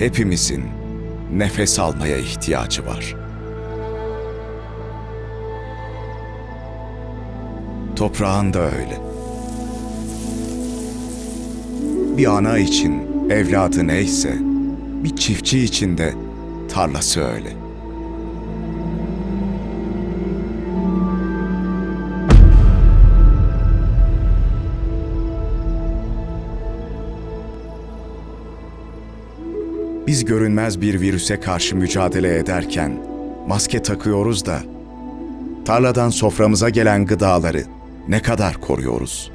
hepimizin nefes almaya ihtiyacı var. Toprağın da öyle. Bir ana için evladı neyse, bir çiftçi için de tarlası öyle. Biz görünmez bir virüse karşı mücadele ederken maske takıyoruz da tarladan soframıza gelen gıdaları ne kadar koruyoruz?